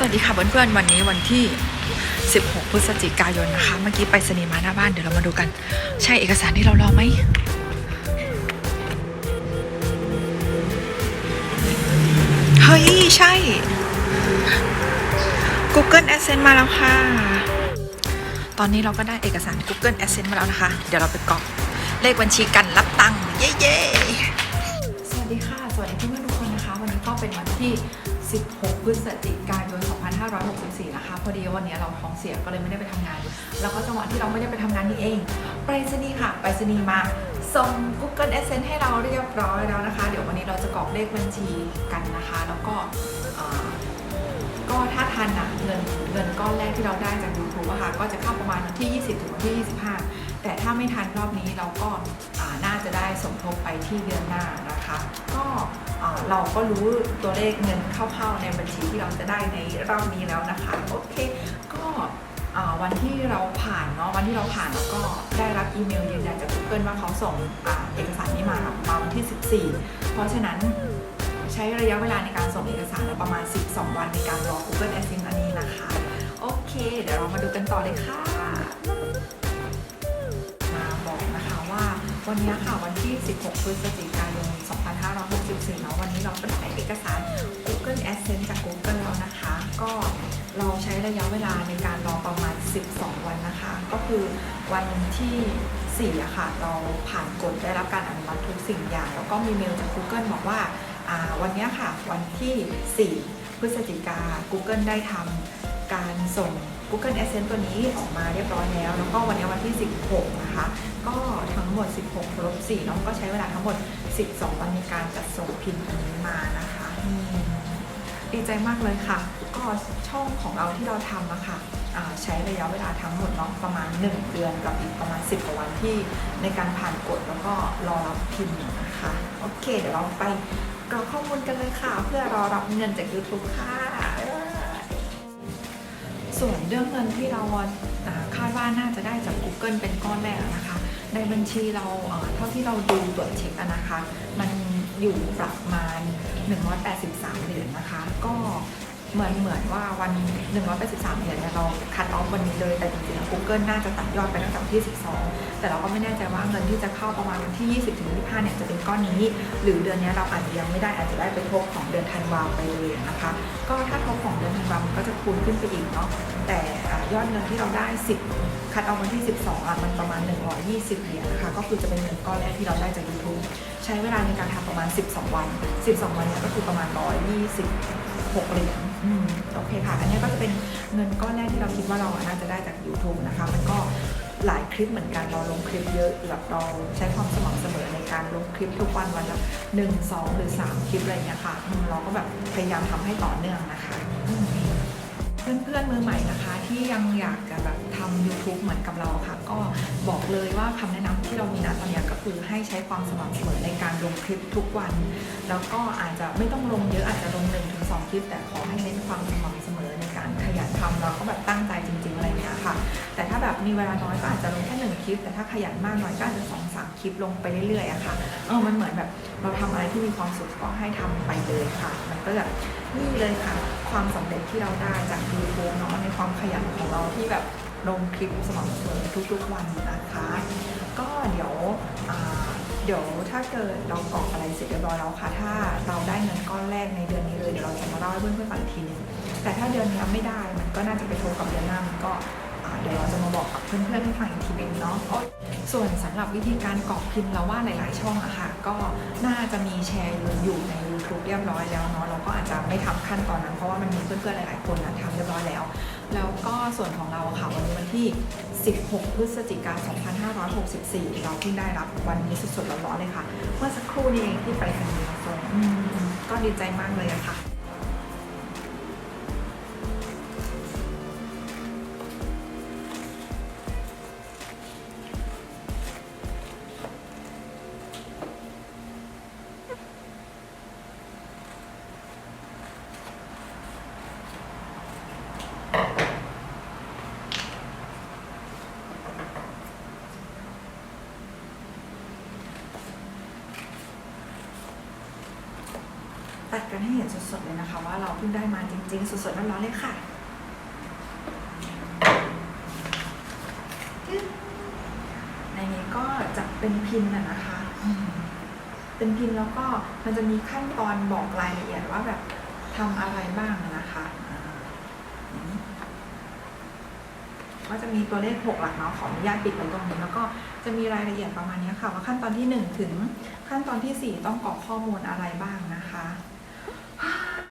สวัสดีค่ะเพื่อนๆวันนี้วันที่ 16 พฤศจิกายนนะคะ เมื่อกี้ไปสนีมาหน้าบ้านเดี๋ยวเรามาดูกัน ใช่เอกสารที่เรารอไหมเฮ้ย ใช่ Google Adsense มาแล้วค่ะ ตอนนี้เราก็ได้เอกสาร Google Adsense มาแล้วนะคะ เดี๋ยวเราไปกรอกเลขบัญชีกันรับตังค์เย้ๆสวัสดีค่ะ สวัสดีเพื่อนๆทุกคนนะคะ วันนี้ก็เป็นวันที่ 16 พฤศจิกายน 2564 นะคะ พอดีวันนี้เราท้องเสียก็เลยไม่ได้ไปทำงาน แล้วก็จังหวะที่เราไม่ได้ไปทำงานนี่เอง ไปรษณีย์ค่ะ ไปรษณีย์มาส่ง Google Adsense ให้เราเรียบร้อยแล้วนะคะ เดี๋ยววันนี้เราจะกรอกเลขบัญชีกันนะคะ แล้วก็ก็ถ้าทันอะเงินเงินก้อนแรกที่เราได้จาก YouTube อะค่ะก็จะเข้าประมาณวันที่ 20 ถึงวันที่ 25 แต่ถ้าไม่ทันรอบนี้เราก็น่าจะได้สมทบไปที่เดือนหน้านะคะ ก็เราก็รู้ตัวเลขเงินเข้าๆในบัญชีที่เราจะได้ในรอบนี้แล้วนะคะโอเคก็วันที่เราผ่านเนาะวันที่เราผ่านแล้วก็ได้รับอีเมลยืนยันจาก Google ว่าเขาส่งอเอกสารนี้มามาวันที่ 14 เพราะฉะนั้นใช้ระยะเวลาในการส่งเอกสารประมาณ 12 วันในการรอ Google Adsense อันนี้นะคะ โอเค เดี๋ยวเรามาดูกันต่อเลยค่ะ วันนี้ค่ะวันที่ 16 พฤศจิกายน 2564เนาะวันนี้เราก็ได้เอกสาร Google Adsense จาก Google แล้วนะคะ ก็เราใช้ระยะเวลาในการรอประมาณ 12 วันนะคะ ก็คือวันที่ 4 อะค่ะ เราผ่านกฎได้รับการอนุมัติทุกสิ่งอย่าง แล้วก็มีเมลจาก Google บอกว่าวันนี้ค่ะวันที่ 4 พฤศจิกา Google ได้ทำ การส่ง Google Adsense ตัวนี้ออกมาเรียบร้อยแล้ว แล้วก็วันนี้วันที่ 16 นะคะ ก็ทั้งหมด 16ลบ4น้องก็ใช้เวลาทั้งหมด 12 วันในการจัดส่งพิมพ์อันนี้มานะคะดีใจมากเลยค่ะ ก็ช่องของเราที่เราทำอะค่ะใช้ระยะเวลาทั้งหมดเนาะประมาณ 1 เดือนกับอีกประมาณ 10กว่าวันที่ในการผ่านกฎแล้วก็รอรับพิมพ์นะคะ โอเค เดี๋ยวเราไปกรอกข้อมูลกันเลยค่ะ เพื่อรอรับเงินจาก YouTube ค่ะ ส่วนเรื่องเงินที่เราคาดว่าน่าจะได้จาก Google เป็นก้อนแรกนะคะ ในบัญชีเราเท่าที่เราดูตรวจเช็คนะคะ มันอยู่ประมาณ 183 เหรียญนะคะ ก็ เหมือนเหมือนว่าวัน183เหรียญเนี่ยเราคัดออฟวันนี้เลยแต่จริงๆ Google น่าจะตัดยอดไปตั้งแต่วันที่12แต่เราก็ไม่แน่ใจว่าเงินที่จะเข้าประมาณวันที่20ถึง25เนี่ยจะเป็นก้อนนี้ หรือเดือนนี้เราอาจจะยังไม่ได้อาจจะได้ไปทบของเดือนธันวาไปเลยนะคะ ก็ถ้าทบของเดือนธันวามันก็จะคูณขึ้นไปอีกเนาะแต่ยอดเงินที่เราได้10คัดเอาวันที่ 12อะมันประมาณ 120เหรียญนะคะก็คือจะเป็นเงินก้อนแรกที่เราได้จาก YouTube ใช้เวลาในการทำประมาณ 12 วัน 12 วันเนี่ยก็คือประมาณ หกเหรียญโอเคค่ะ อันนี้ก็จะเป็นเงินก้อนแรกที่เราคิดว่าเราน่าจะได้จาก YouTube นะคะ มันก็หลายคลิปเหมือนกันเราลงคลิปเยอะแบบเราใช้ความสม่ำเสมอในการลงคลิปทุกวันวันละหนึ่งสองหรือสามคลิปอะไรอย่างเงี้ยค่ะเราก็แบบพยายามทำให้ต่อเนื่องนะคะ เพื่อนๆมือใหม่นะคะ ที่ยังอยากจะแบบทำ YouTube เหมือนกับเราค่ะ ก็บอกเลยว่าคำแนะนำที่เรามีนะตอนนี้ก็คือให้ใช้ความสม่ำเสมอในการลงคลิปทุกวัน แล้วก็อาจจะไม่ต้องลงเยอะอาจจะลง1นถึงสคลิป แต่ขอให้เน้นความสม่ำเสมอในการขยันทำแล้วก็แบบตั้งใจจริง ๆ อะไรเงี้ยค่ะ แต่ถ้าแบบมีเวลาน้อยก็อาจจะลงแค่หนึ่งคลิป แต่ถ้าขยันมากหน่อยก็อาจจะสองสามคลิปลงไปเรื่อยๆอะค่ะเออมันเหมือนแบบเราทำอะไรที่มีความสุขก็ให้ทำไปเลยค่ะ มันก็แบบนี่เลยค่ะ ความสำเร็จที่เราได้จากดูโบนเนาะในความขยันของเราที่แบบลงคลิปสม่ำเสมอทุกๆวันนะคะ ก็เดี๋ยวเดี๋ยวถ้าเกิดเรากรอกอะไรเสร็จเรียบร้อยแล้วค่ะ ถ้าเราได้เงินก้อนแรกในเดือนนี้เลยเดี๋ยวเราจะมาเล่าให้เพื่อนๆฟังอีกทีนึงแต่ถ้าเดือนนี้ไม่ได้มันก็น่าจะไปโทรกับเดือนหน้ามันก็ เดี๋ยวเราจะมาบอกกับเพื่อนๆให้ฟังอีกทีนึงเนาะส่วนสำหรับวิธีการกรอกพิมพ์เราว่าหลาย ๆ ช่องอะค่ะ ก็น่าจะมีแชร์อยู่ใน YouTube เรียบร้อยแล้วเนาะเราก็อาจจะไม่ทำขั้นตอนนั้นเพราะว่ามันมีเพื่อนๆหลาย ๆ คนนะทำเรียบร้อยแล้ว แล้วก็ส่วนของเราอะค่ะวันนี้วันที่ 16 พฤศจิกายน 2564 เราเพิ่งได้รับวันนี้สดๆร้อนๆเลยค่ะ เมื่อสักครู่นี้เองที่ไปรษณีย์มาส่งก็ดีใจมากเลยอะค่ะ ตัดกันให้เห็นสดๆเลยนะคะ ว่าเราเพิ่งได้มาจริงๆ สดๆร้อนๆเลยค่ะในนี้ก็จะเป็นพินน่ะนะคะ เป็นพินแล้วก็มันจะมีขั้นตอนบอกรายละเอียดว่าแบบทำอะไรบ้างนะคะอ่าอย่างนี้ก็จะมีตัวเลข 6 หลักเนาะขออนุญาตปิดไว้ตรงนี้ แล้วก็จะมีรายละเอียดประมาณนี้ค่ะ ว่าขั้นตอนที่ 1 ถึงขั้นตอนทีสี่4 ต้องกรอกข้อมูลอะไรบ้างนะคะ